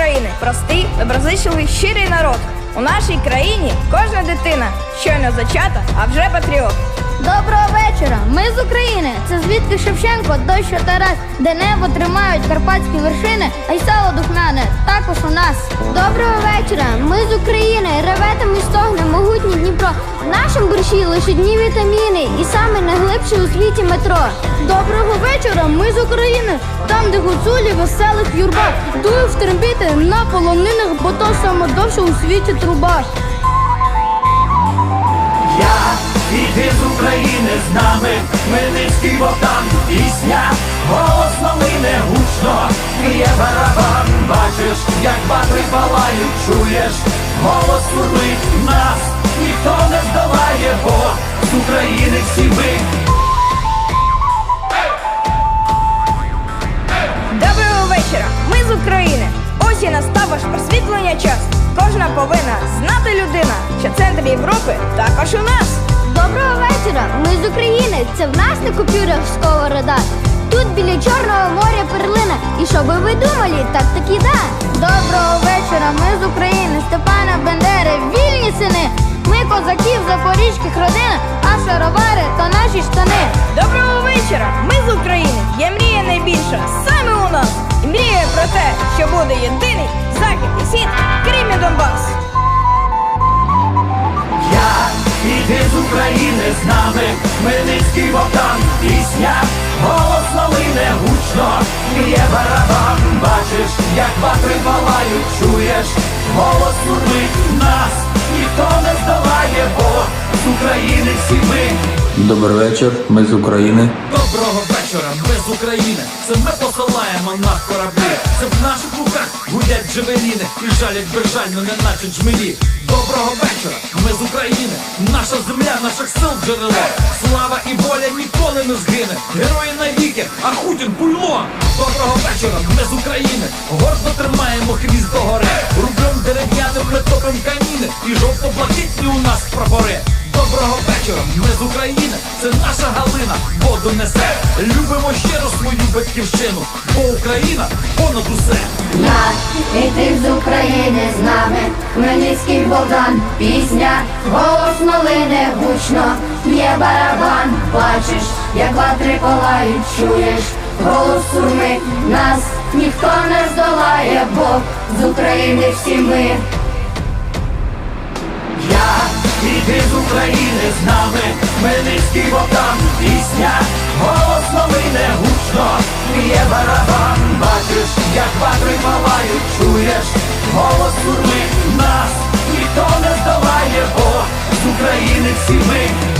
України простий, доброзичливий, щирий народ. У нашій країні кожна дитина щойно зачата, а вже патріот. Доброго вечора! Ми з України. Це звідки Шевченко, дощ Тарас, де небо тримають карпатські вершини, а й сало духмяне також у нас. Доброго вечора! Ми з України. Реве та ми стогне, могутній Дніпро. Лише дні вітаміни і саме найглибше у світі метро. Доброго вечора! Ми з України. Там, де гуцулі веселих юрба, в трембіти на полонинах, бо то саме довше у світі труба. Я іди з України з нами, Хмельницький Богдан, пісня, голос малине гучно, є барабан, бачиш, як батри палають, чуєш, голос сурмить України всі ми. Доброго вечора! Ми з України. Ось і настав ваш просвітлення час. Кожна повинна знати людина, що центр Європи також у нас. Доброго вечора! Ми з України. Це в нас на купюрах сковорода. Тут біля Чорного моря перлина. І що би ви думали, так таки да. Доброго вечора! Ми з України, Степана Бендери, вільні сини. Ми козаків запорізьких родин, а шаровари то наші штани. Доброго вечора! Ми з України. Є мрія найбільша саме у нас. І мріє про те, що буде єдиний захід і схід, Крим і Донбас. Я іди з України з нами, Хмельницький Богдан, пісня, голос малине гучно, є барабан, бачиш, як ватри палають, чуєш, голос сурмить нас, ніхто не здолає, бо з України всі ми. Добрий вечір, ми з України. Доброго вечора, ми з України. Це ми посилаємо на кораблі. Це в наших руках гудять джевеліни і жалять безжально, не наче джмелі. Доброго вечора, ми з України. Наша земля, наших сил джерело. Слава і воля ніколи не згине. Герої навіки, а Хутін буйло. Доброго вечора, ми з України. Гордо тримаємо хвіст до гори. Рублем дерев'яним ми топим каміни. І жовто-блакитні у нас прапори. Доброго вечора, ми з України, це наша Галина, воду несе. Любимо щиро свою батьківщину, бо Україна понад усе. На, і ти з України з нами, Хмельницький Богдан, пісня, голос малине гучно, є барабан, бачиш, як ватри палають, чуєш, голос сурми, нас ніхто не здолає, бо з України всі ми. Я іди з України з нами, Хмельницький Богдан, пісня, голос новине гучно, є барабан, бачиш, як ватри палають, чуєш, голос сурмить нас, ніхто не здолає, бо з України всі ми.